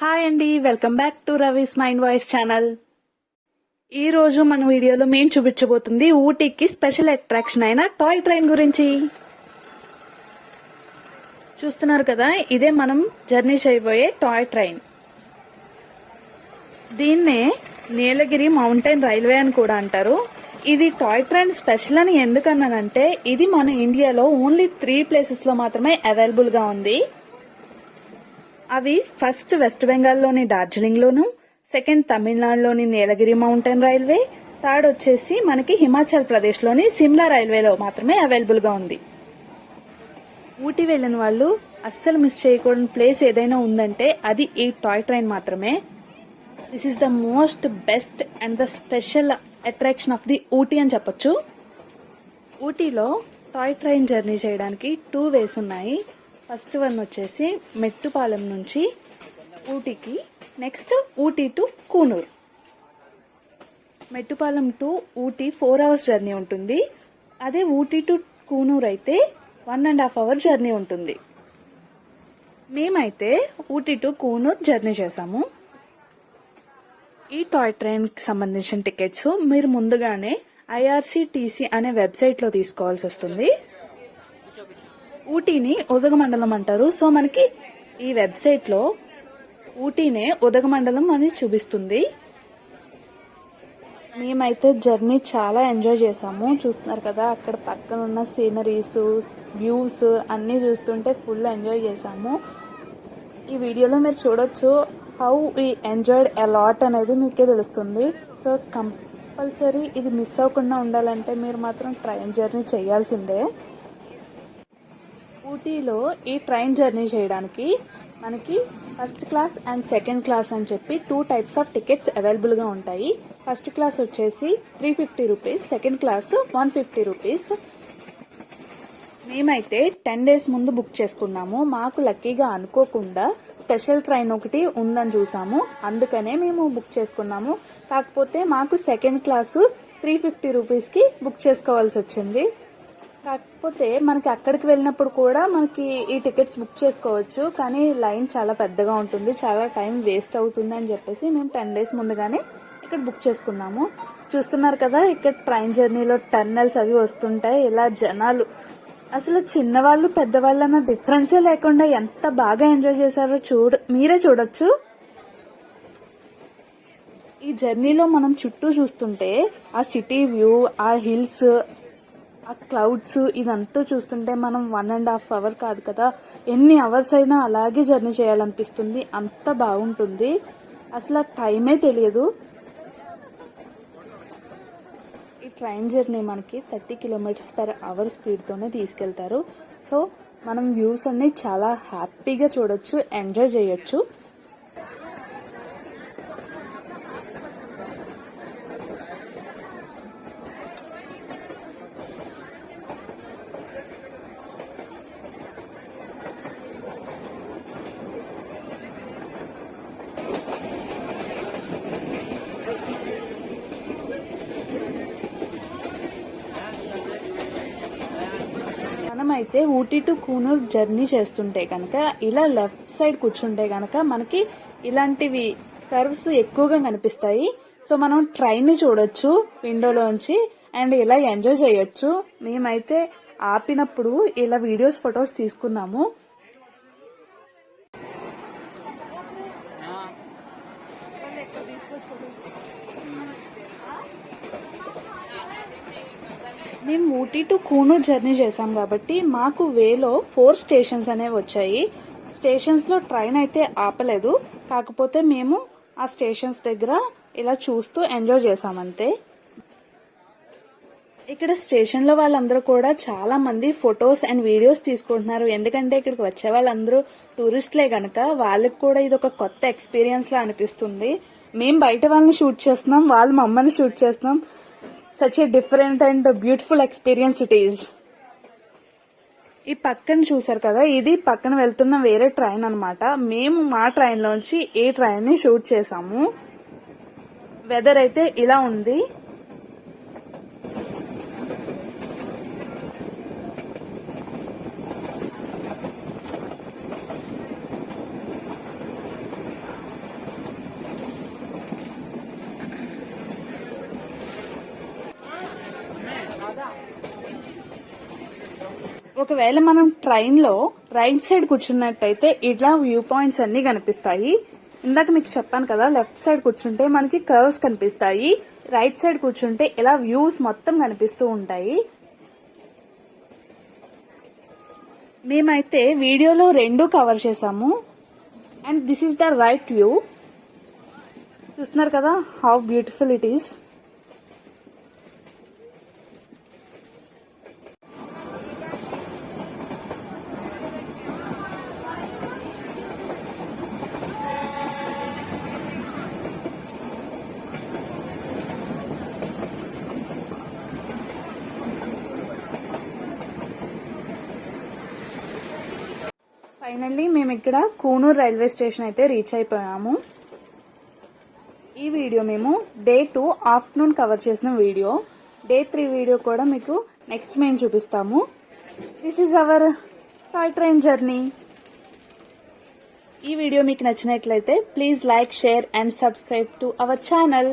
Hi అండి welcome back to Ravi's mind voice channel ఈ రోజు మన వీడియోలో మేము చూపించబోతుంది ఊటీకి స్పెషల్ అట్రాక్షన్ అయిన టాయ్ ట్రైన్ గురించి. చూస్తున్నారు కదా ఇదే మనం జర్నీ చేయబోయే టాయ్ ట్రైన్. దీన్నే నీలగిరి మౌంటైన్ రైల్వే అని కూడా అంటారు. ఇది టాయ్ ట్రైన్ స్పెషల్ అని ఎందుకన్నానంటే ఇది మన ఇండియాలో ఓన్లీ త్రీ ప్లేసెస్లో మాత్రమే అవైలబుల్గా ఉంది. అవి ఫస్ట్ వెస్ట్ బెంగాల్లోని డార్జిలింగ్లోను సెకండ్ తమిళనాడులోని నీలగిరి మౌంటైన్ రైల్వే థర్డ్ వచ్చేసి మనకి హిమాచల్ ప్రదేశ్లోని సిమ్లా రైల్వేలో మాత్రమే అవైలబుల్గా ఉంది. ఊటీ వెళ్ళిన వాళ్ళు అస్సలు మిస్ చేయకూడని ప్లేస్ ఏదైనా ఉందంటే అది ఈ టాయ్ ట్రైన్ మాత్రమే. This is the most best and the special attraction of the Ooty అని చెప్పొచ్చు. ఊటీలో టాయ్ ట్రైన్ జర్నీ చేయడానికి టూ వేస్ ఉన్నాయి. ఫస్ట్ వన్ వచ్చేసి మెట్టుపాలెం నుంచి ఊటీకి next Ooty to Coonoor. Mettupalayam to Ooty four hours journey ఉంటుంది. అదే ఊటీ టు కూనూర్ అయితే one and half hour journey ఉంటుంది. మేమైతే ఊటీ టు కూనూర్ జర్నీ చేసాము ఈ టాయ్ ట్రైన్కి సంబంధించిన టికెట్స్ మీరు ముందుగానే ఐఆర్సిటీసీ అనే వెబ్సైట్లో తీసుకోవాల్సి వస్తుంది. ఊటీని ఉదగమండలం అంటారు. సో మనకి ఈ వెబ్సైట్లో ఊటీనే ఉదగమండలం అని చూపిస్తుంది. మేమైతే జర్నీ చాలా ఎంజాయ్ చేసాము చూస్తున్నారు కదా అక్కడ పక్కన ఉన్న సీనరీస్ వ్యూస్ అన్నీ చూస్తుంటే ఫుల్ ఎంజాయ్ చేసాము ఈ వీడియోలో మీరు చూడొచ్చు హౌ ఈ ఎంజాయ్డ్ అలాట్ అనేది మీకే తెలుస్తుంది. సో కంపల్సరీ ఇది మిస్ అవ్వకుండా ఉండాలంటే మీరు మాత్రం ట్రైన్ జర్నీ చేయాల్సిందే. ఊటీలో ఈ ట్రైన్ జర్నీ చేయడానికి మనకి first class and second class అని చెప్పి టూ టైప్స్ ఆఫ్ టికెట్స్ అవైలబుల్గా ఉంటాయి. ఫస్ట్ క్లాస్ వచ్చేసి three fifty rupees second class one fifty rupees మేమైతే టెన్ డేస్ ముందు బుక్ చేసుకున్నాము. మాకు లక్కీగా అనుకోకుండా స్పెషల్ ట్రైన్ ఒకటి ఉందని చూసాము. అందుకనే మేము బుక్ చేసుకున్నాము. కాకపోతే మాకు సెకండ్ క్లాసు త్రీ ఫిఫ్టీ రూపీస్కి బుక్ చేసుకోవాల్సి వచ్చింది. కాకపోతే మనకి అక్కడికి వెళ్ళినప్పుడు కూడా మనకి ఈ టికెట్స్ బుక్ చేసుకోవచ్చు కానీ లైన్ చాలా పెద్దగా ఉంటుంది చాలా టైం వేస్ట్ అవుతుంది అని చెప్పేసి మేము టెన్ డేస్ ముందుగానే ఇక్కడ బుక్ చేసుకున్నాము. చూస్తున్నారు కదా ఇక్కడ ట్రైన్ జర్నీలో టర్నల్స్ అవి వస్తుంటాయి. ఇలా జనాలు అసలు చిన్నవాళ్ళు పెద్దవాళ్ళు అన్న డిఫరెన్సే లేకుండా ఎంత బాగా ఎంజాయ్ చేశారో చూడ మీరే చూడొచ్చు. ఈ జర్నీలో మనం చుట్టూ చూస్తుంటే ఆ సిటీ వ్యూ ఆ హిల్స్ ఆ క్లౌడ్స్ ఇదంతా చూస్తుంటే మనం వన్ అండ్ హాఫ్ అవర్ కాదు కదా. ఎన్ని అవర్స్ అయినా అలాగే జర్నీ చేయాలనిపిస్తుంది. అంత బాగుంటుంది. అసలు ఆ టైమే తెలియదు. ఈ ట్రైన్ జర్నీ మనకి థర్టీ కిలోమీటర్స్ పర్ అవర్ స్పీడ్తోనే తీసుకెళ్తారు. సో మనం వ్యూస్ అన్నీ చాలా హ్యాపీగా చూడొచ్చు ఎంజాయ్ చేయొచ్చు. అయితే ఊటీ టు కూనూర్ జర్నీ చేస్తుంటే కనుక ఇలా లెఫ్ట్ సైడ్ కూర్చుంటే కనుక మనకి ఇలాంటివి కర్వ్స్ ఎక్కువగా కనిపిస్తాయి. సో మనం ట్రైన్ చూడొచ్చు విండోలోంచి అండ్ ఇలా ఎంజాయ్ చేయొచ్చు. మేమైతే ఆపినప్పుడు ఇలా వీడియోస్ ఫొటోస్ తీసుకున్నాము. మేము ఊటీ టు కూనూర్ జర్నీ చేసాం కాబట్టి మాకు వేలో ఫోర్ స్టేషన్స్ అనేవి వచ్చాయి. స్టేషన్స్లో ట్రైన్ అయితే ఆపలేదు. కాకపోతే మేము ఆ స్టేషన్స్ దగ్గర ఇలా చూస్తూ ఎంజాయ్ చేసామంతే ఇక్కడ స్టేషన్లో వాళ్ళందరూ కూడా చాలా మంది ఫొటోస్ అండ్ వీడియోస్ తీసుకుంటున్నారు. ఎందుకంటే ఇక్కడికి వచ్చే వాళ్ళందరూ టూరిస్ట్లే కనుక వాళ్ళకి కూడా ఇది ఒక కొత్త ఎక్స్పీరియన్స్ లా అనిపిస్తుంది. మేము బయట వాళ్ళని షూట్ చేస్తున్నాం వాళ్ళు మమ్మల్ని షూట్ చేస్తున్నాం. Such a different and beautiful experience it is ఈ పక్కన చూసారు కదా ఇది పక్కన వెళ్తున్న వేరే ట్రైన్ అనమాట మేము మా ట్రైన్లోంచి ఏ ఈ షూట్ చేసాము. వెదర్ అయితే ఇలా ఉంది. ఒకవేళ మనం ట్రైన్లో రైట్ సైడ్ కూర్చున్నట్టయితే ఇట్లా వ్యూ పాయింట్స్ అన్ని కనిపిస్తాయి. ఇందాక మీకు చెప్పాను కదా లెఫ్ట్ సైడ్ కూర్చుంటే మనకి కర్వ్స్ కనిపిస్తాయి. రైట్ సైడ్ కూర్చుంటే ఇలా వ్యూస్ మొత్తం కనిపిస్తూ ఉంటాయి. మేమైతే వీడియోలో రెండు కవర్ చేసాము and this is the right view చూస్తున్నారు కదా how beautiful it is finally మేము ఇక్కడ కూనూరు రైల్వే స్టేషన్ అయితే రీచ్ అయిపోయాము. ఈ వీడియో మేము డే టూ ఆఫ్టర్నూన్ కవర్ చేసిన వీడియో. డే త్రీ వీడియో కూడా మీకు నెక్స్ట్ మేము చూపిస్తాము. This is our toy train journey ఈ వీడియో మీకు నచ్చినట్లయితే please like share and subscribe to our channel